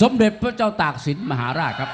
สมเด็จพระเจ้าตากสินมหาราชครับ